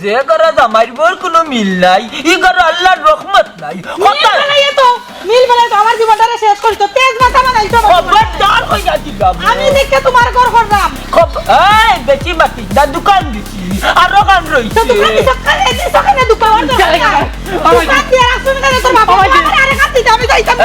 যে ঘরে জামাইর বউর কোনো মিল নাই ই ঘরে আল্লাহর রহমত নাই। বেলায় তো মিল বেলায় তো আমার জীবনটারে শেষ করি তো তেজ মাথা বানাইছো খবরদার হইয়া দিলাম আমি দেখে তোমার ঘর করলাম খব- এই বেশি মাতি না দোকান দিছি আরও কান তো রইছে দোকান দিছো কানে দিছো কানে দোকান গেল। দোকান। দিয়ে রাখছো কানে? তোর বাবা আরে দিতে আমি যাইতাম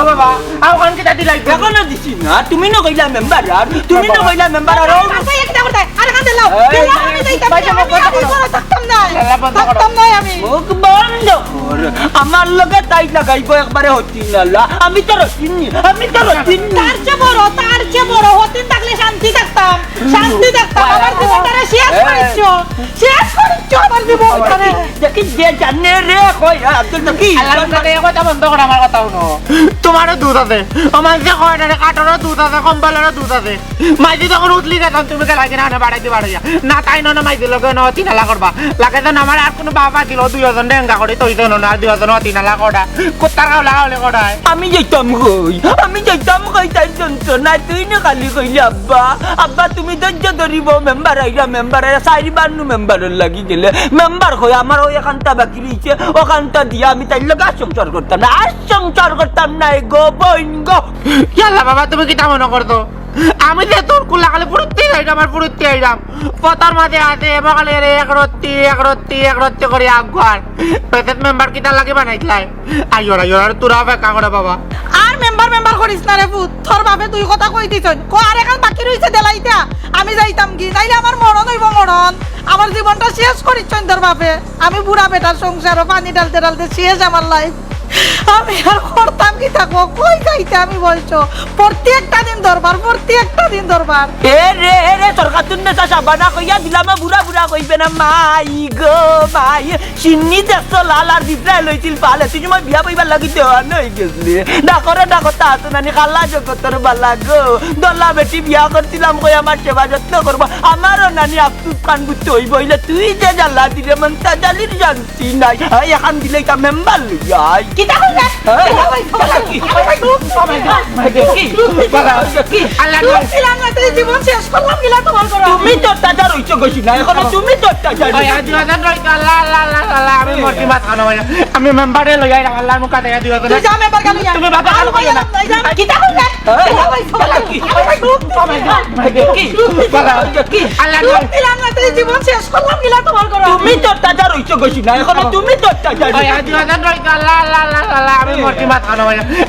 বাবা আও কান কিটা দিলাই এখনও দিছি না তুমি না কইলা মেম্বার আর তুমি না কইলা মেম্বার আর আচ্ছা একটা করতে আরে কান দিলাও এই, আমি যাইতাম বাইরে বন্ধ করো। থাকতাম না খেলা বন্ধ করো। থাকতাম না আমি। মুখ বন্ধ কর। আমার লগে তাই লাগাইব একবারে হতি না আমি তো রতিনি আমি তো রতিনি তার চেয়ে বড় তার চেয়ে বড় হতেন থাকলে শান্তি থাকতাম শান্তি থাকতাম। আমার শেষ করেছ শেষ করেছ আমার দেখি যে রে কই আব্দুল কি আল্লাহর কাছে এই কথা বন্ধ কর আমার কথা শুনো তোমারও দুধ আছে। আমার যে দুধ আছে কম্বলেরও দুধ আছে। মাইজি তখন উঠলি গেতাম তুমি কে লাগে না বাড়াইতে বাড়াইয়া না তাই না মাইজি লগে ন তিন হালা করবা লাগে তো আমার আর কোনো বাবা দিল দুই হাজার ডেঙ্গা করে তৈ তো না দুই হাজার তিন হালা লাগাওলে করায় আমি যাইতাম কই আমি যাইতাম কই তাই যন্ত্রণা তুই না খালি কইলি আব্বা। আব্বা তুমি ধৈর্য ধরিব মেম্বার আইরা মেম্বার আইরা চারিবার নু মেম্বারের লাগি গেলে। মেম্বার কই আমার ওই এখানটা বাকি রয়েছে ওখানটা দিয়ে আমি তাই লগা সংসার করতাম। না আর সংসার করতাম না গো বইন গো। ইয়াল্লা বাবা তুমি কি মনে করতো আমি যে তোর কুলা খালি ফুরুত্তি আইলাম আর ফুরুত্তি আইলাম পতার মাঝে আছে বকালে রে এক রত্তি এক রত্তি এক রত্তি করে আগুয়ার। পেতেত মেম্বার কিটা লাগে বানাইতলাই আইয়র আইয়র আর তোরা বেকা করে বাবা। আর মেম্বার মেম্বার করিস না রে পুত তোর বাপে তুই কথা কই দিছ কো আর এখন বাকি রইছে দেলাইতা। আমি জীবনটা শেষ করি তোর বাপে। আমি বুড়া বেটার সংসার পানি ডালতে ডালতে শেষ আমার লাইফ আমি আর করতাম কি থাকব? কই গাইতে আমি বলছো? প্রত্যেকটা দিন দরবার, প্রত্যেকটা দিন দরবার। এ রে রে সরকার তুন না সাবানা কইয়া দিলাম, বুড়া বুড়া কইবে না, মাই গো, মাই। চিন্নি দেখছ লাল আর দিবরা লইছিল পালে। তুই মই বিয়া পাইবার লাগি দেওয়া নই গেছলি। ডাকরে ডাকর তা নানি কালা জগতর বালা গো দল্লা বেটি বিয়া করছিলাম কই আমার সেবা যত্ন করব আমারও নানি আফসুস কান বুঝতে হইব হইলে তুই যে জ্বালা দিলে মন তা জালির জানতি নাই। এখন দিলে কা মেম্বার লইয়াই কিতা কইবে তুমি তো টাকা রইছো গছি না এখন তুমি তো টাকা ওই আর দুই হাজার রইতো আল্লাহ আল্লাহ আল্লাহ আল্লাহ আমি মরতি মাত খানো আমি মেম্বারে লই আইলাম আল্লাহর মুখা মেম্বার কেন তুমি বাবা না। আল্লাহ শেষ করলাম গিলা তুমি তো টাকা রইছো গছি না এখন তুমি তো টাকা আল্লাহ আল্লাহ আল্লাহ আল্লাহ আমি মরতি খানো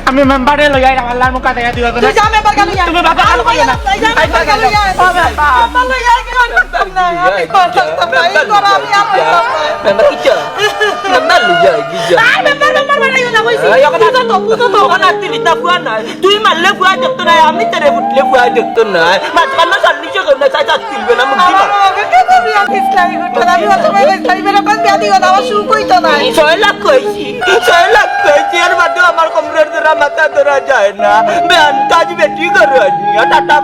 আমি মেম্বারে লই আইলাম আল্লাহর মুখা থেকে দুই হাজার তুই যা মেম্বার কেন তুমি বাবা কাল কইও না। মেম্বার কেন বাবা লই আই কি করতাম না আমি করতাম না এই করো আমি আর করতাম না কিচ্ছা গিয়া আর না কইছি তো বুঝো তো তা বুয়া তুই মারলে বুয়া দেখতো না আমি তেরে বুয়া দেখতো না মাঝখানে চাই তুলবে না মুক্তি আমার আমি অত বিয়া দিও না আমার না ছয় লাখ ধরা যায় না। ব্যান কাজ বেটি করো টাটা